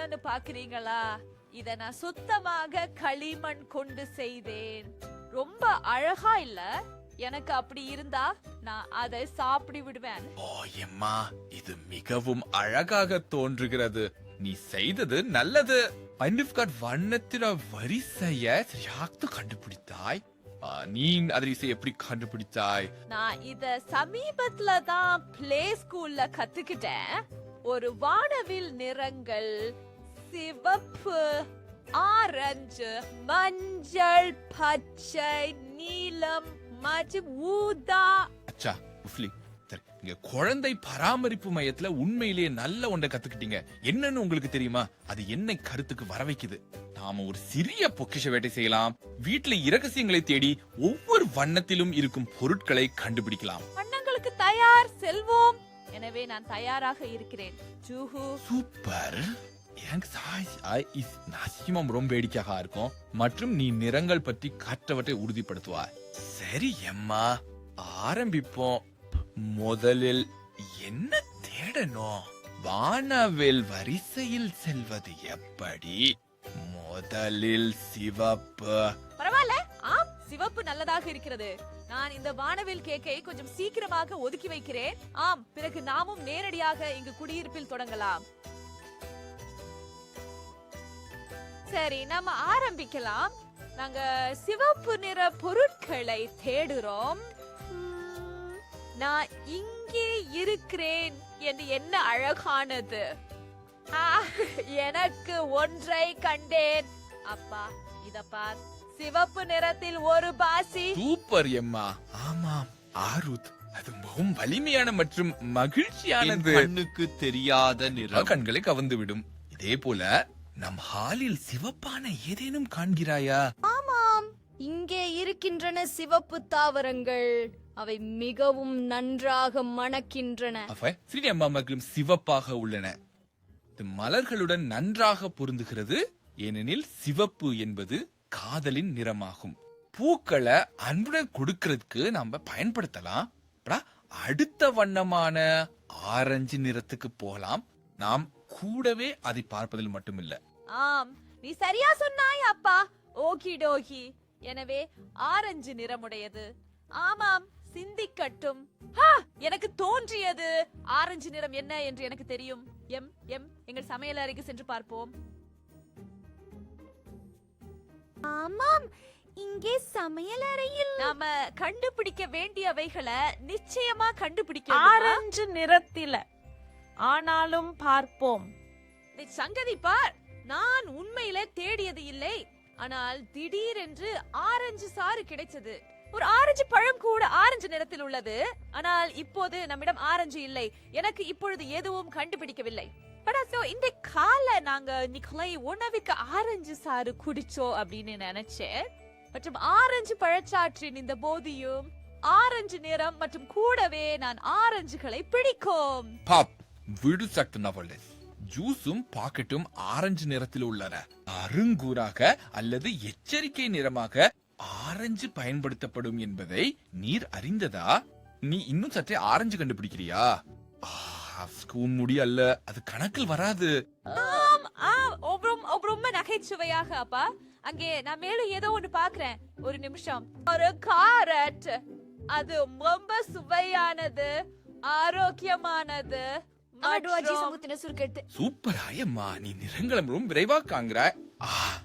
என்னன்னு பாக்குறீங்களா இத நான் சுத்தமாக களிமண் கொண்டு செய்தேன். ரொம்ப அழகா இல்ல? எனக்கு அப்படி இருந்தா நான் அதை சாப்பிடி விடுவேன். ஓ எம்மா இது மிகவும் அழகாக தோன்றுகிறது. நீ செய்தது நல்லது. பண்டிஃப்கார்ட் வண்ணத்தின வரிசைய சரியாக கண்டுபிடித்தாய். நீ அதை எப்படி கண்டுபிடித்தாய்? நான் இத சமீபத்துல தான் பிளே ஸ்கூல்ல கத்துக்கிட்டேன். ஒரு வானவில் நிறங்கள் சிவப்பு ஆரஞ்சு மஞ்சள் பச்சை நீலம் மற்றும் ஊதா. அச்சா உஃப்லி. இங்க குழந்தை பராமரிப்பு மையத்துல உண்மையிலேயே நல்ல ஒன்றை கத்துக்கிட்டீங்க. என்னன்னு உங்களுக்கு தெரியுமா? அது என்ன கருத்துக்கு வர வைக்குது. நாம ஒரு சிறிய பொக்கிஷ வேட்டை செய்யலாம். வீட்டுல இரகசியங்களை தேடி ஒவ்வொரு வண்ணத்திலும் இருக்கும் பொருட்களை கண்டுபிடிக்கலாம். வண்ணங்களுக்கு தயார் செல்வோம். எனவே நான் தயாராக இருக்கிறேன். சூப்பர். எனக்கு சாய் இஸ் நிச்சயமா ரொம்ப வேடிக்கையாக இருக்கும். மற்றும் நீ நிறங்கள் பற்றி கற்றவற்றை உறுதிப்படுத்துவா சரி எம்மா. ஆரம்பிப்போம். முதலில் என்ன தேடணும்? வானவில் வரிசையில் செல்வது எப்படி? முதலில் சிவப்பு. பரவாயில்ல. ஆம் சிவப்பு நல்லதாக இருக்கிறது. நான் இந்த வானவில் கேக்கை கொஞ்சம் சீக்கிரமாக ஒதுக்கி வைக்கிறேன். ஆம் பிறகு நாமும் நேரடியாக இங்கு குடியிருப்பில் தொடங்கலாம். சரி நாம ஆரம்பிக்கலாம். நாங்க சிவப்பு நிற பொருட்களை தேடுறோம். நான் இங்கே இருக்கிறேன் என்று என்ன அழகானது. எனக்கு ஒன்றை கண்டேன். அப்பா இத பார். சிவப்பு நிறத்தில் ஒரு பாசி. சூப்பர் எம்மா. ஆமாம் ஆருத். அது மிகவும் வலிமையான மற்றும் மகிழ்ச்சியானது கண்ணுக்கு தெரியாத நிறம். கண்களை கவர்ந்து விடும். இதே போல நம் ஹாலில் சிவப்பான ஏதேனும் காண்கிறாயா? ஆமாம். இங்கே இருக்கின்றன சிவப்பு தாவரங்கள். அவை மிகவும் நன்றாக மணக்கின்றன. அவ ஸ்ரீரம்மா மகளும் சிவப்பாக உள்ளன. இது மலர்களுடன் நன்றாக பொருந்துகிறது. ஏனெனில் சிவப்பு என்பது காதலின் நிறமாகும். பூக்களை அன்புடன் கொடுக்கறதுக்கு நாம பயன்படுத்தலாம். அடுத்த வண்ணமான ஆரஞ்சு நிறத்துக்கு போகலாம். நாம் கூடவே அதை பார்ப்பதில் மட்டுமில்ல. ஆம் நீ சரியா சொன்னாய் அப்பா. ஓகி டோகி எனவே ஆரஞ்சு நிறமுடையது. ஆமாம் சிந்திக்கட்டும். ஹா, எனக்கு தோன்றியது. ஆரஞ்சு நிறம் என்ன என்று எனக்கு தெரியும். எம் எம் எங்கள் சமையல் அறைக்கு சென்று பார்ப்போம். ஆமாம் இங்கே சமையல் அறையில். நாம கண்டுபிடிக்க வேண்டியவைகளை நிச்சயமா கண்டுபிடிக்க ஆரஞ்சு நிறத்தில. ஆனாலும் பார்ப்போம். நீ சங்கதி பார் நான் உண்மையில தேடியது இல்லை. ஆனால் திடீரென்று ஆரஞ்சு சாறு கிடைச்சது. ஒரு ஆரஞ்சு பழம் கூட ஆரஞ்சு நிறத்தில் உள்ளது. ஆனால் இப்போது நம்மிடம் ஆரஞ்சு இல்லை. எனக்கு இப்பொழுது எதுவும் கண்டுபிடிக்கவில்லை. இந்த கால நாங்க நிக்கலை உணவுக்கு ஆரஞ்சு சாறு குடிச்சோம் அப்படின்னு நினைச்சேன். மற்றும் ஆரஞ்சு பழச்சாற்றின் இந்த போதியும் ஆரஞ்சு நிறம் மற்றும் கூடவே நான் ஆரஞ்சுகளை பிடிக்கும். பாப் விடு ஜூஸும் பாக்கெட்டும் ஆரஞ்சு நிறத்தில் உள்ளன. அருங்கூறாக அல்லது எச்சரிக்கை நிறமாக ஆரஞ்சு பயன்படுத்தப்படும் என்பதை நீர் அறிந்ததா? நீ இன்னும் சற்றே ஆரஞ்சு கண்டுபிடிக்கிறியா? ஸ்கூன் முடி அல்ல. அது கணக்கில் வராது. ஆம் ரொம்ப ரொம்ப நகைச்சுவையாக அப்பா. அங்கே நான் மேலும் ஏதோ ஒண்ணு பாக்குறேன். ஒரு நிமிஷம். ஒரு காரட். அது ரொம்ப சுவையானது ஆரோக்கியமானது. ஆடுவாஜி சமூகத்தின சுருக்கெடுத்து சூப்பர் ஆயம்மா நீ நிறங்களை ரொம்ப விரைவா காண்கிறாய். ஆ.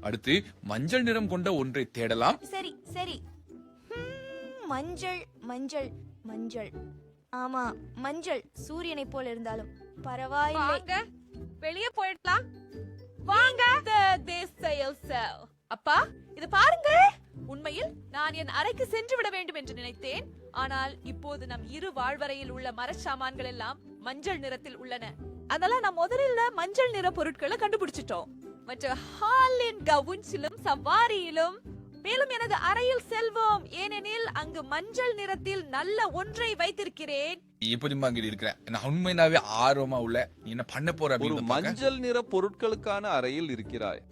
அடுத்து மஞ்சள் நிறம் கொண்ட ஒன்றை தேடலாம். சரி சரி. மஞ்சள் மஞ்சள் மஞ்சள். ஆமா மஞ்சள். சூரியனை போல இருந்தாலும் பரவாயில்லை. வாங்க வெளியே போயிடலாம். வாங்க. அப்பா இது பாருங்க உண்மையில் நான் என் அறைக்கு சென்று விட வேண்டும் என்று நினைத்தேன். ஆனால் இப்போது நம் இரு வாழ்வறையில் உள்ள மரச்சாமான்கள் எல்லாம் மஞ்சள் நிறத்தில் உள்ளன. அதனால நான் முதலில் மஞ்சள் நிற பொருட்களை கண்டுபிடிச்சிட்டோம். மற்ற ஹாலின் கவுன்சிலும் சவாரியிலும் மேலும் எனது அறையில் செல்வோம். ஏனெனில் அங்கு மஞ்சள் நிறத்தில் நல்ல ஒன்றை வைத்திருக்கிறேன். எப்படி அங்க இருக்கிற நான் உண்மையாவே ஆர்வமா உள்ள நீ என்ன பண்ண போற ஒரு? மஞ்சள் நிற பொருட்களுக்கான அறையில் இருக்கிறாய்.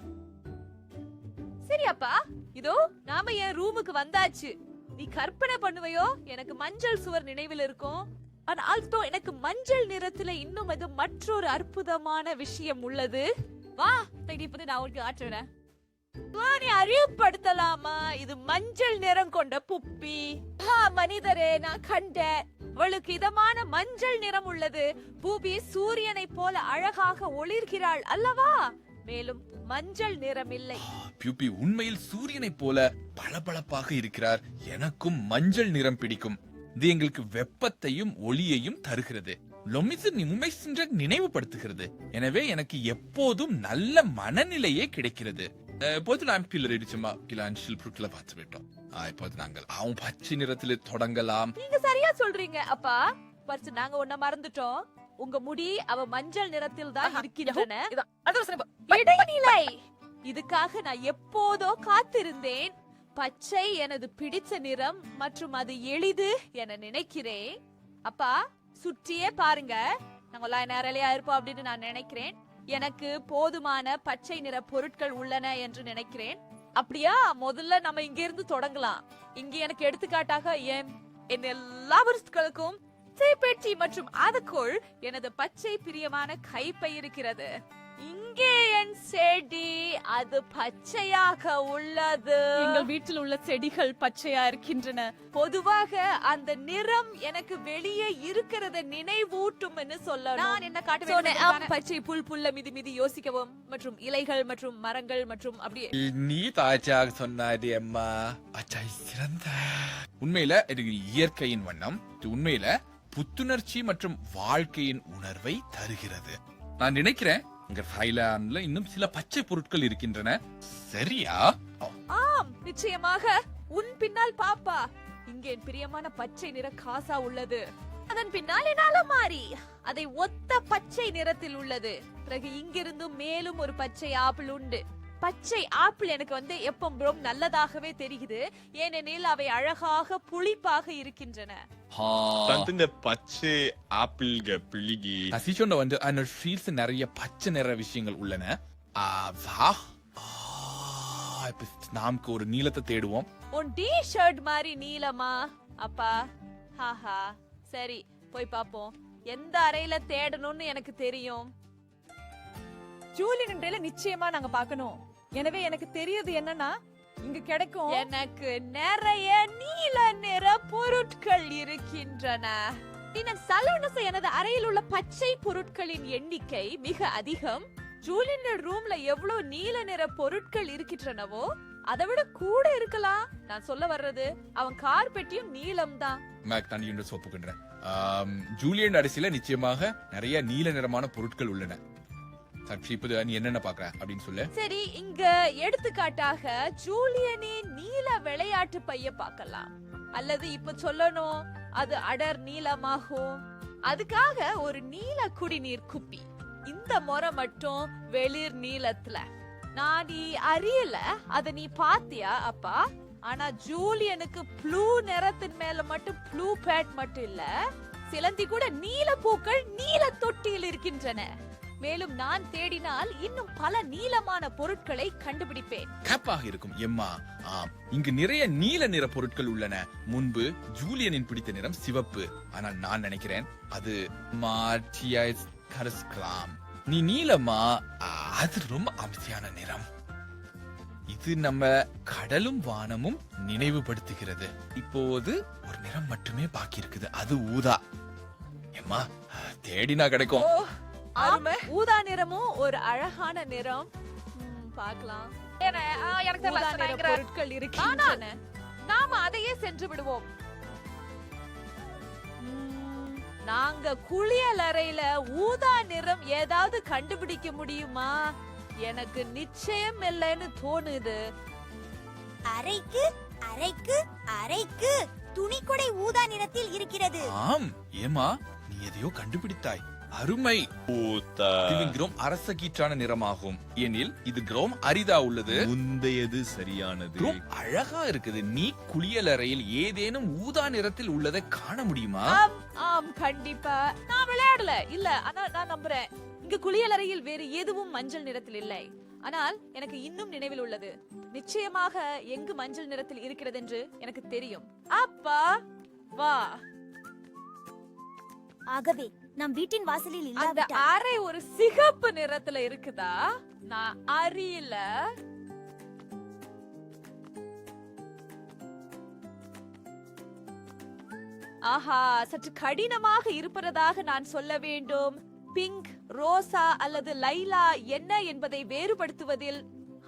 சரி அப்பா இதோ நாம என் ரூமுக்கு வந்தாச்சு. நீ கற்பனை பண்ணுவையோ? எனக்கு மஞ்சள் சுவர் நினைவில் இருக்கும். ஆனால் ஆல்தோ எனக்கு மஞ்சள் நிறத்துல இன்னும் அது மற்றொரு அற்புதமான விஷயம் உள்ளது. வா இப்போது நான் உங்களுக்கு ஆற்றுறேன் நீ அறிவுப்படுத்தலாமா? இது மஞ்சள் நிறம் கொண்ட புப்பி. ஆ, மனிதரே நான் கண்டேன். அவளுக்கு இதமான மஞ்சள் நிறம் உள்ளது. பூபி சூரியனை போல அழகாக ஒளிர்கிறாள் அல்லவா? மேலும் மஞ்சள் நிறம் இல்லை பியூபி உண்மையில் சூரியனைப் போல பளபளப்பாக இருக்கிறார். எனக்கும் மஞ்சள் நிறம் பிடிக்கும். இது எங்களுக்கு வெப்பத்தையும் ஒளியையும் தருகிறது. லொமிசு உண்மை சென்ற நினைவுபடுத்துகிறது. எனவே எனக்கு எப்போதும் நல்ல மனநிலையே கிடைக்கிறது. இப்போது நான் பில்லர் இடிச்சுமா கிலான்ஷில் பொருட்களை பார்த்து விட்டோம். இப்போது நாங்கள் அவன் பச்சை நிறத்தில் தொடங்கலாம். நீங்க சரியா சொல்றீங்க அப்பா. ஃபர்ஸ்ட் நாங்க ஒன்ன மறந்துட்டோம். உங்க முடி அவ மஞ்சள் நிறத்தில் தான் இருக்கின்றன. இடைநிலை. இதுக்காக நான் எப்போதோ காத்திருந்தேன். பச்சை எனது பிடித்த நிறம் மற்றும் அது எளிது என நினைக்கிறேன். அப்பா சுற்றியே பாருங்க. நாங்க எல்லாம் நேரலையா இருப்போம் அப்படின்னு நான் நினைக்கிறேன். எனக்கு போதுமான பச்சை நிற பொருட்கள் உள்ளன என்று நினைக்கிறேன். அப்படியா? முதல்ல நம்ம இங்க இருந்து தொடங்கலாம். இங்க எனக்கு எடுத்துக்காட்டாக என் என் எல்லா பொருட்களுக்கும் தீப்பெட்டி மற்றும் அதுக்குள் எனது பச்சை பிரியமான கைப்பை இருக்கிறது இங்கே என் செடி அது பச்சையாக உள்ளது. எங்கள் வீட்டில் உள்ள செடிகள் பச்சையா இருக்கின்றன. பொதுவாக அந்த நிறம் எனக்கு வெளியே இருக்கிறத நினைவூட்டும் என்று சொல்லணும். நான் என்ன காட்ட சொன்னேன், வேண்டும் ஆம், பச்சை புல் புல்ல மிதி மிதி யோசிக்கவும். மற்றும் இலைகள் மற்றும் மரங்கள் மற்றும் அப்படியே நீ தாய்ச்சியாக சொன்னாடி அம்மா. அச்சா சிறந்த. உண்மையில இது இயற்கையின் வண்ணம். இது உண்மையில புத்துணர்ச்சி மற்றும் வாழ்க்கையின் உணர்வை தருகிறது. நான் நினைக்கிறேன் இங்க தாய்லாந்துல இன்னும் சில பச்சை பொருட்கள் இருக்கின்றன. சரியா? ஆம் நிச்சயமாக. உன் பின்னால் பாப்பா. இங்கே என் பிரியமான பச்சை நிற காசா உள்ளது. அதன் பின்னால் என் அலமாரி அதை ஒத்த பச்சை நிறத்தில் உள்ளது. பிறகு இங்கிருந்து மேலும் ஒரு பச்சை ஆப்பிள் உண்டு. பச்சை ஆப்பிள் எனக்கு வந்து எப்பவும் நல்லதாகவே தெரியுது. ஏனெனில் அவை அழகாக புளிப்பாக இருக்கின்றன. தந்துன பச்சை ஆப்பிள்க பிளிகி நசிச்சொண்ட வந்து அந்த ஷீல்ஸ் நிறைய பச்சை நிற விஷயங்கள் உள்ளன நாமக்கு ஒரு நீளத்தை தேடுவோம் உன் டி ஷர்ட் மாதிரி நீலமா அப்பா ஹாஹா சரி போய் பாப்போம் எந்த அறையில தேடணும்னு எனக்கு தெரியும் ஜூலியன் நிச்சயமா நாங்க பார்க்கணும் எனவே எனக்கு தெரியுது என்னன்னா இங்க கிடைக்கும். எனக்கு நிறைய நீல நிற பொருட்கள் இருக்கின்றன. இன்னும் சலோனச எனது அறையில் உள்ள பச்சை பொருட்களின் எண்ணிக்கை மிக அதிகம். ஜூலியன் ரூம்ல எவ்வளவு நீல நிற பொருட்கள் இருக்கின்றனவோ அதை விட கூட இருக்கலாம். நான் சொல்ல வர்றது அவன் கார் பெட்டியும் நீலம் தான். மேக் நான் என்று ஒப்புக்கின்றேன் ஜூலியன் அரிசியில நிச்சயமாக நிறைய நீல நிறமான பொருட்கள் உள்ளன. நீ என்னென்ன பாக்குற அப்படின்னு சொல்லு. சரி இங்க எடுத்துக்காட்டாக ஜூலியனின் நீல விளையாட்டு பைய பார்க்கலாம் அல்லது இப்ப சொல்லணும் அது அடர் நீளமாகும். அதுக்காக ஒரு நீல குடிநீர் குப்பி. இந்த முறை மட்டும் வெளிர் நீளத்துல. நான் நீ அறியல அத நீ பாத்தியா அப்பா? ஆனா ஜூலியனுக்கு ப்ளூ நிறத்தின் மேல மட்டும் ப்ளூ பேட் மட்டும் இல்ல சிலந்தி கூட நீல பூக்கள் நீல தொட்டியில் இருக்கின்றன. மேலும் நான் தேடினால் இன்னும் பல நீளமான பொருட்களை கண்டுபிடிப்பேன். கேப்பாக இருக்கும் எம்மா. ஆம் இங்கு நிறைய நீல நிற பொருட்கள் உள்ளன. முன்பு ஜூலியனின் பிடித்த நிறம் சிவப்பு. ஆனால் நான் நினைக்கிறேன் அது மார்டியஸ் கரஸ்கலாம் நீ நீலமா? அது ரொம்ப அமைதியான நிறம். இது நம்ம கடலும் வானமும் நினைவுபடுத்துகிறது. இப்போது ஒரு நிறம் மட்டுமே பாக்கி இருக்குது அது ஊதா. எம்மா தேடினா கிடைக்கும். ஆம், ஊதா நிறமும் ஒரு அழகான நிறம். பார்க்கலாம். ஊதா நிற பொருட்கள் இருக்கின்றன. நாம அதையே சென்று விடுவோம். நாங்க குளியல் அறையில ஊதா நிறம் ஏதாவது கண்டுபிடிக்க முடியுமா? எனக்கு நிச்சயம் இல்லைன்னு தோணுது. அறைக்கு அறைக்கு அறைக்கு. துணிக்கொடை ஊதா நிறத்தில் இருக்கிறது. ஆம் ஏமா நீ எதையோ கண்டுபிடித்தாய். அருமை. கிரோம் அரச கீற்றான நிறமாகும். ஏனில் இது கிரோம் அரிதா உள்ளது. முந்தையது சரியானது. கிரோம் அழகா இருக்குது. நீ குளியலறையில் ஏதேனும் ஊதா நிறத்தில் உள்ளதை காண முடியுமா? ஆம் ஆம் கண்டிப்பா. நான் விளையாடல. இல்ல ஆனா நான் நம்புறேன். இங்க குளியலறையில் வேறு எதுவும் மஞ்சள் நிறத்தில் இல்லை. ஆனால் எனக்கு இன்னும் நினைவில் உள்ளது. நிச்சயமாக எங்கு மஞ்சள் நிறத்தில் இருக்கிறது என்று எனக்கு தெரியும். அப்பா வா. ஆகவே நம் வீட்டின் வாசலில் அந்த இல்லாவிட்டால்? அறை ஒரு சிகப்பு நிறத்துல இருக்குதா? நான் அறியல ஆஹா சற்று கடினமாக இருப்பதாக நான் சொல்ல வேண்டும். பிங்க் ரோசா அல்லது லைலா என்ன என்பதை வேறுபடுத்துவதில்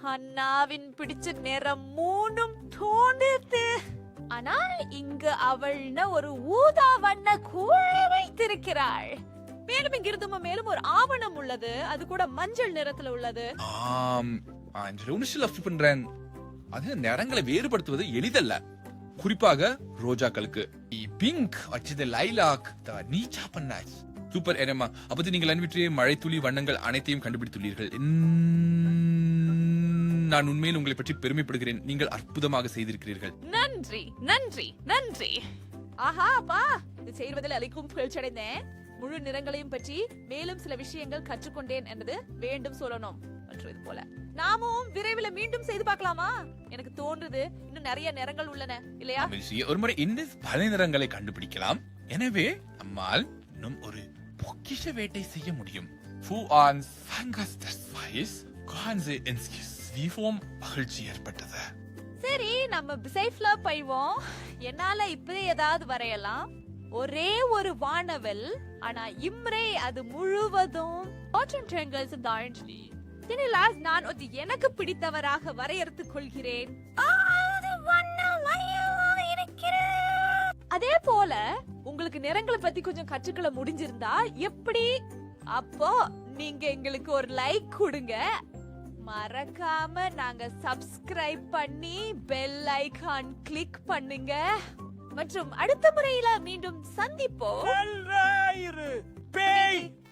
அண்ணாவின் பிடிச்ச நிறம் மூணும் தோணுது ஆனால் இங்கு அவள்ன ஒரு ஊதா வண்ண கூழை வைத்திருக்கிறாள். மேலும் இங்கிருந்து மேலும் ஒரு ஆவணம் உள்ளது. அது கூட மஞ்சள் நிறத்துல உள்ளது. ஆம். பண்றேன். அது நிறங்களை வேறுபடுத்துவது எளிதல்ல. குறிப்பாக ரோஜாக்களுக்கு. பிங்க் வச்சது லைலாக் நீச்சா பண்ணாச்சு சூப்பர் ஏனம்மா அப்பத்தி நீங்கள் அன்பிற்று மழை துளி வண்ணங்கள் அனைத்தையும் கண்டுபிடித்துள்ளீர்கள். நான் உண்மையில் உங்களை பற்றி பெருமைப்படுகிறேன். நீங்கள் அற்புதமாக செய்திருக்கிறீர்கள். நன்றி நன்றி நன்றி. ஆஹா அப்பா. இது செய்வதில் அளிக்கும் புகழ்ச்சியடைந்தேன். முழு நிறங்களையும் பற்றி மேலும் சில விஷயங்கள் கற்றுக்கொண்டேன் என்பது வேண்டும் சொல்லணும். மற்றும் இது போல. நாமும் விரைவில் மீண்டும் செய்து பார்க்கலாமா? எனக்கு தோன்றுது இன்னும் நிறைய நிறங்கள் உள்ளன இல்லையா? ஒரு முறை இன்னும் பல நிறங்களை கண்டுபிடிக்கலாம். எனவே நம்மால் இன்னும் ஒரு பொக்கிஷ வேட்டை செய்ய முடியும். Fu an Fangas des Weiß ins தீபம் மகிழ்ச்சி ஏற்பட்டது. சரி நம்ம சேஃப்ல போய்வோம். என்னால இப்பவே ஏதாவது வரையலாம். ஒரே ஒரு வானவில் ஆனா இம்ரே அது முழுவதும் காட்டன் ட்ரையாங்கிள்ஸ் தாண்டி தினிலாஸ் நான் ஒரு எனக்கு பிடித்தவராக வரையறுத்துக் கொள்கிறேன். அதே போல உங்களுக்கு நிறங்களை பத்தி கொஞ்சம் கற்றுக்கள முடிஞ்சிருந்தா எப்படி? அப்போ நீங்க எங்களுக்கு ஒரு லைக் கொடுங்க. மறக்காம நாங்க சப்ஸ்கிரைப் பண்ணி பெல் ஐகான் கிளிக் பண்ணுங்க. மற்றும் அடுத்த முறையில மீண்டும் சந்திப்போம். பேய்.